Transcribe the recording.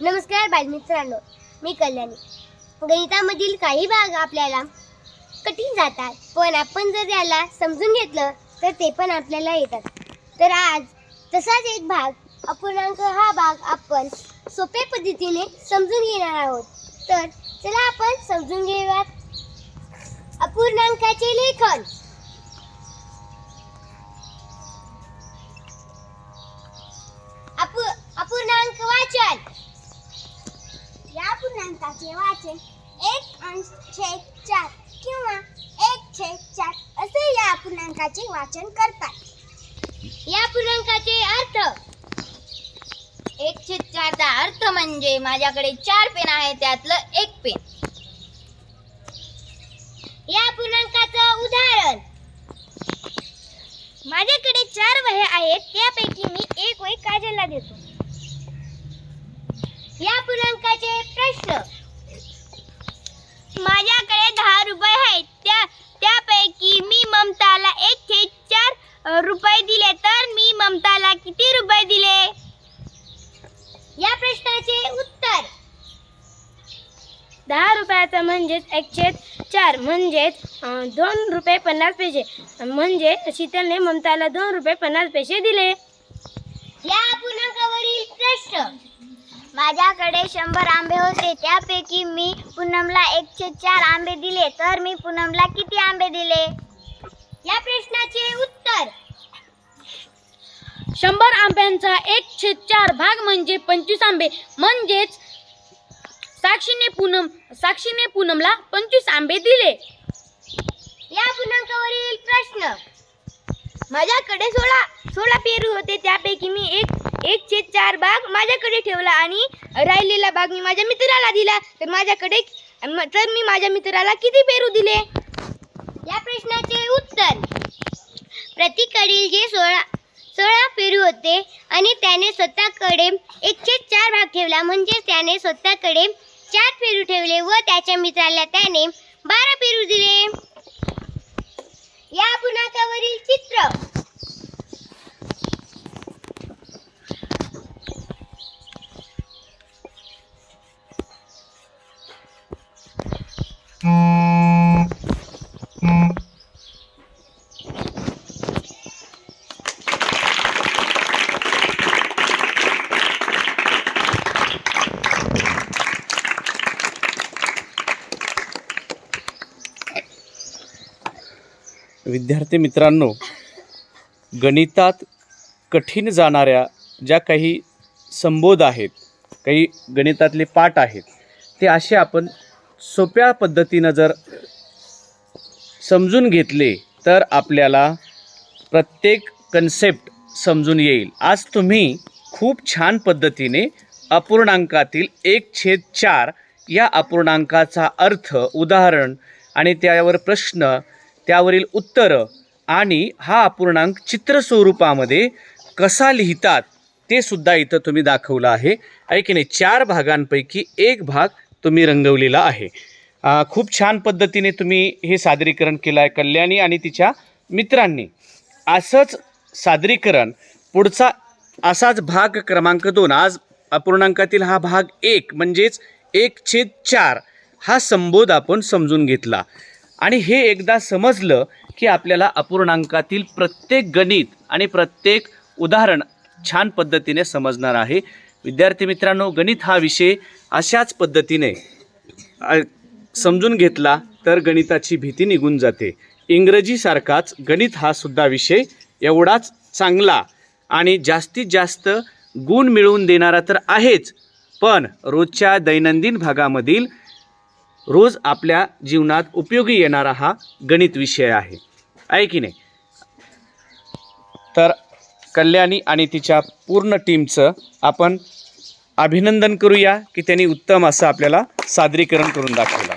नमस्कार बालमित्रांनो मी कल्याणी. गणितामधील काही भाग आपल्याला कठीण जातात पण आपण जर त्याला समजून घेतलं तर ते पण आपल्याला येतात. तर आज तसाच एक भाग अपूर्णांक हा भाग आपण सोप्या पद्धतीने समजून घेणार आहोत. तर चला आपण समजून घेऊयात. अपूर्णांकाचे लेखन. पूर्णांकाचे वाचन एक अंश छेद चार किंवा एक छेद चार असे या पूर्णांकाचे वाचन करतात. या पूर्णांकाचे अर्थ. एक छेद चारचा अर्थ म्हणजे माझ्याकडे चार पेन आहे त्यातलं एक पेन. या पूर्णांकाचं उदाहरण. माझ्याकडे चार वह्या आहेत त्यापैकी मी एक वही काजलला देतो. या पूर्णांकाचे प्रश्न माझ्याकडे दहा रुपये आहेत त्या त्यापैकी मी ममताला एकशे चार रुपये दिले. तर मी ममताला किती रुपये दिले? या प्रश्नाचे उत्तर. दहा रुपयाचा म्हणजेच एकशे चार म्हणजेच दोन रुपये पन्नास पैसे. म्हणजे शीतलने ममताला दोन रुपये पन्नास पैसे दिले. या पूर्णांकावरील प्रश्न. माझ्याकडे शंभर आंबे होते. त्यापैकी मी पूनमला एकशे चार आंबे दिले. तर मी पूनमला किती आंबे दिले? या प्रश्नाचे उत्तर. शंभर आंब्यांचा एक छेद चार भाग म्हणजे पंचवीस आंबे. म्हणजेच साक्षीने पूनम साक्षीने पूनमला पंचवीस आंबे दिले. या पूर्णांकावरील प्रश्न. माझ्याकडे सोळा सोळा पेरू होते त्यापैकी मी एक एक चार भाग माझ्याकडे ठेवला आणि राहिलेला भाग मी माझ्या मित्राला दिला. तर माझ्याकडे तर मी माझ्या मित्राला किती पेरू दिले? या प्रश्नाचे उत्तर. प्रतीकडील जे सोळा सोळा पेरू होते आणि त्याने स्वतःकडे एकशे चार भाग ठेवला. म्हणजेच त्याने स्वतःकडे चार पेरू ठेवले व त्याच्या मित्राला त्याने बारा पेरू दिले. या गुणाकावरील चित्र. विद्यार्थी मित्रांनो गणितात कठीण जाणाऱ्या ज्या काही संबोध आहेत काही गणितातले पाठ आहेत ते असे आपण सोप्या पद्धतीनं जर समजून घेतले तर आपल्याला प्रत्येक कन्सेप्ट समजून येईल. आज तुम्ही खूप छान पद्धतीने अपूर्णांकातील एक छेद चार या अपूर्णांकाचा अर्थ उदाहरण आणि त्यावर प्रश्न त्यावरील उत्तरं आणि हा अपूर्णांक चित्र स्वरूपामध्ये कसा लिहितात ते सुद्धा इथं तुम्ही दाखवलं आहे. आहे की नाही? चार भागांपैकी एक भाग तुम्ही रंगवलेला आहे. खूप छान पद्धतीने तुम्ही हे सादरीकरण केलं आहे कल्याणी आणि तिच्या मित्रांनी. असंच सादरीकरण पुढचा असाच भाग क्रमांक दोन आज अपूर्णांकातील हा भाग एक म्हणजेच एक छेद चार हा संबोध आपण समजून घेतला. आणि हे एकदा समजलं की आपल्याला अपूर्णांकातील प्रत्येक गणित आणि प्रत्येक उदाहरण छान पद्धतीने समजणार आहे. विद्यार्थी मित्रांनो गणित हा विषय अशाच पद्धतीने समजून घेतला तर गणिताची भीती निघून जाते. इंग्रजीसारखाच गणित हा सुद्धा विषय एवढाच चांगला आणि जास्तीत जास्त गुण मिळवून देणारा तर आहेच. पण रोजच्या दैनंदिन भागामधील रोज आपल्या जीवनात उपयोगी येणारा हा गणित विषय आहे. आहे की नाही? तर कल्याणी आणि तिच्या पूर्ण टीमचं आपण अभिनंदन करूया की त्यांनी उत्तम असं आपल्याला सादरीकरण करून दाखवलं.